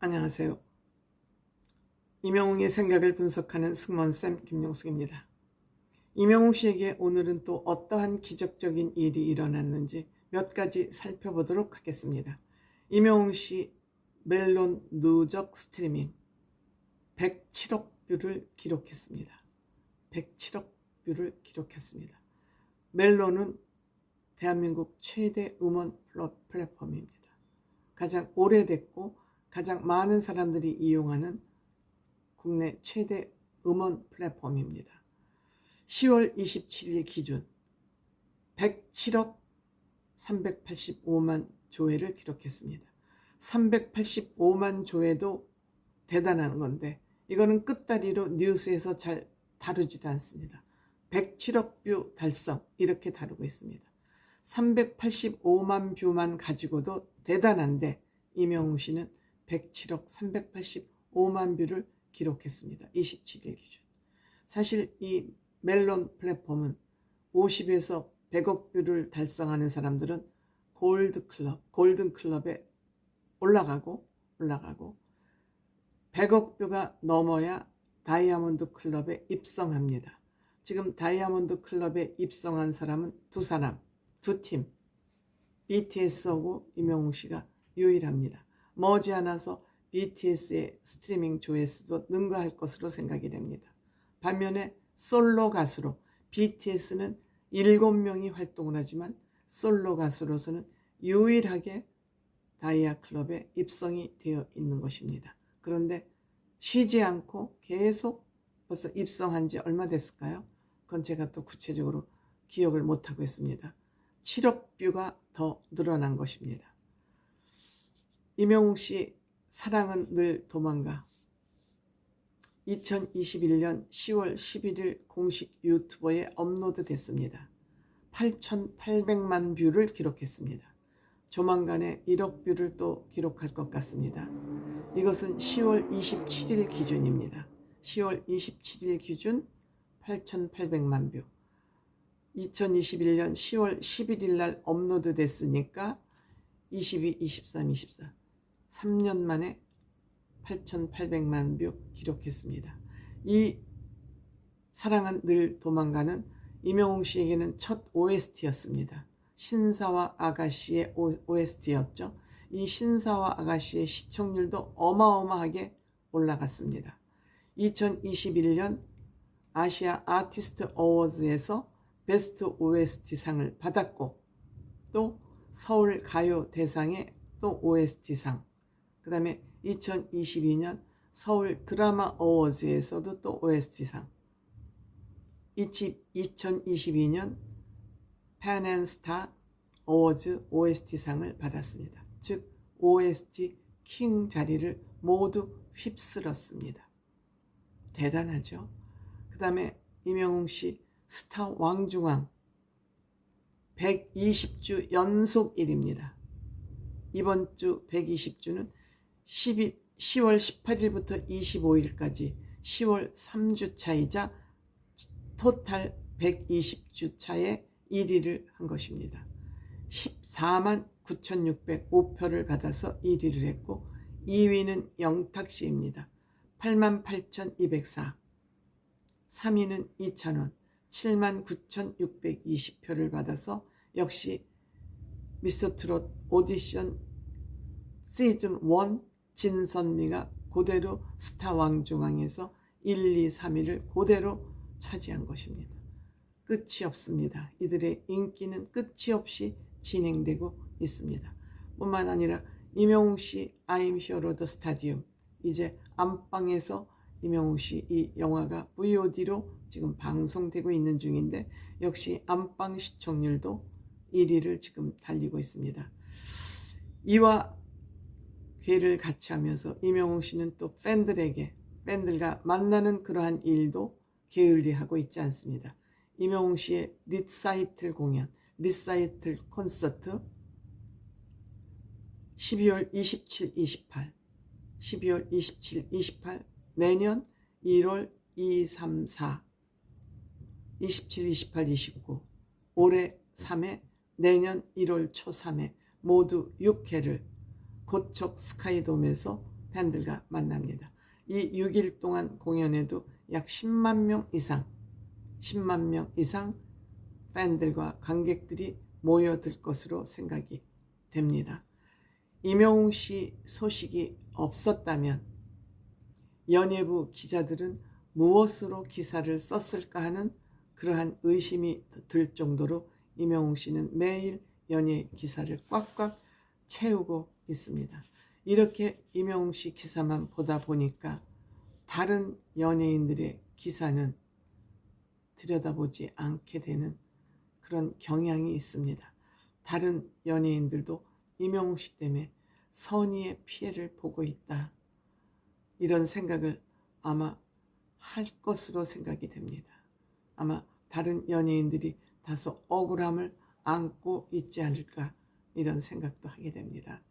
안녕하세요. 이명웅의 생각을 분석하는 승무원쌤 김용숙입니다. 이명웅 씨에게 오늘은 또 어떠한 기적적인 일이 일어났는지 몇 가지 살펴보도록 하겠습니다. 이명웅 씨 멜론 누적 스트리밍 107억 뷰를 기록했습니다. 107억 뷰를 기록했습니다. 멜론은 대한민국 최대 음원 플랫폼입니다. 가장 오래됐고 가장 많은 사람들이 이용하는 국내 최대 음원 플랫폼입니다. 10월 27일 기준 107억 385만 조회를 기록했습니다. 385만 조회도 대단한 건데 이거는 끝다리로 뉴스에서 잘 다루지도 않습니다. 107억 뷰 달성 이렇게 다루고 있습니다. 385만 뷰만 가지고도 대단한데 이명웅 씨는 107억 385만 뷰를 기록했습니다. 27일 기준. 사실 이 멜론 플랫폼은 50에서 100억 뷰를 달성하는 사람들은 골드 클럽, 골든 클럽에 올라가고 올라가고 100억 뷰가 넘어야 다이아몬드 클럽에 입성합니다. 지금 다이아몬드 클럽에 입성한 사람은 두 사람, 두 팀. BTS하고 이명웅 씨가 유일합니다. 머지않아서 BTS의 스트리밍 조회수도 능가할 것으로 생각이 됩니다. 반면에 솔로 가수로 BTS는 7명이 활동을 하지만 솔로 가수로서는 유일하게 다이아 클럽에 입성이 되어 있는 것입니다. 그런데 쉬지 않고 계속 벌써 입성한 지 얼마 됐을까요? 그건 제가 또 구체적으로 기억을 못하고 있습니다. 7억 뷰가 더 늘어난 것입니다. 이명웅 씨 사랑은 늘 도망가 2021년 10월 11일 공식 유튜버에 업로드 됐습니다. 8,800만 뷰를 기록했습니다. 조만간에 1억 뷰를 또 기록할 것 같습니다. 이것은 10월 27일 기준입니다. 10월 27일 기준 8,800만 뷰. 2021년 10월 11일 날 업로드 됐으니까 22, 23, 24. 3년 만에 8,800만 뷰 기록했습니다. 이 사랑은 늘 도망가는 이명웅 씨에게는 첫 OST였습니다. 신사와 아가씨의 OST였죠. 이 신사와 아가씨의 시청률도 어마어마하게 올라갔습니다. 2021년 아시아 아티스트 어워즈에서 베스트 OST상을 받았고 또 서울 가요 대상의 또 OST상 그 다음에 2022년 서울 드라마 어워즈에서도 또 OST상 2022년 팬앤스타 어워즈 OST상을 받았습니다. 즉 OST 킹 자리를 모두 휩쓸었습니다. 대단하죠. 그 다음에 이명웅 씨 스타 왕중왕 120주 연속 1입니다. 이번 주 120주는 12, 10월 18일부터 25일까지 10월 3주 차이자 토탈 120주 차에 1위를 한 것입니다. 14만 9,605표를 받아서 1위를 했고 2위는 영탁 씨입니다. 8만 8,204. 3위는 이찬원 7만 9,620표를 받아서 역시 미스터 트롯 오디션 시즌 1 진선미가 그대로 스타 왕중왕에서 1, 2, 3위를 그대로 차지한 것입니다. 끝이 없습니다. 이들의 인기는 끝이 없이 진행되고 있습니다. 뿐만 아니라 이명웅 씨 Hero the Stadium 이제 안방에서 이명웅 씨 이 영화가 VOD로 지금 방송되고 있는 중인데 역시 안방 시청률도 1위를 지금 달리고 있습니다. 이와 괴를 같이 하면서 이명웅 씨는 또 팬들에게 팬들과 만나는 그러한 일도 게을리하고 있지 않습니다. 이명웅 씨의 리사이틀 공연, 리사이틀 콘서트 12월 27, 28, 12월 27, 28 내년 1월 2, 3, 4, 27, 28, 29 올해 3회 내년 1월 초 3회 모두 6회를 고척 스카이돔에서 팬들과 만납니다. 이 6일 동안 공연에도 약 10만 명 이상, 10만 명 이상 팬들과 관객들이 모여들 것으로 생각이 됩니다. 임영웅 씨 소식이 없었다면 연예부 기자들은 무엇으로 기사를 썼을까 하는 그러한 의심이 들 정도로 임영웅 씨는 매일 연예 기사를 꽉꽉 채우고 있습니다. 이렇게 임영웅 씨 기사만 보다 보니까 다른 연예인들의 기사는 들여다보지 않게 되는 그런 경향이 있습니다. 다른 연예인들도 임영웅 씨 때문에 선의의 피해를 보고 있다. 이런 생각을 아마 할 것으로 생각이 됩니다. 아마 다른 연예인들이 다소 억울함을 안고 있지 않을까 이런 생각도 하게 됩니다.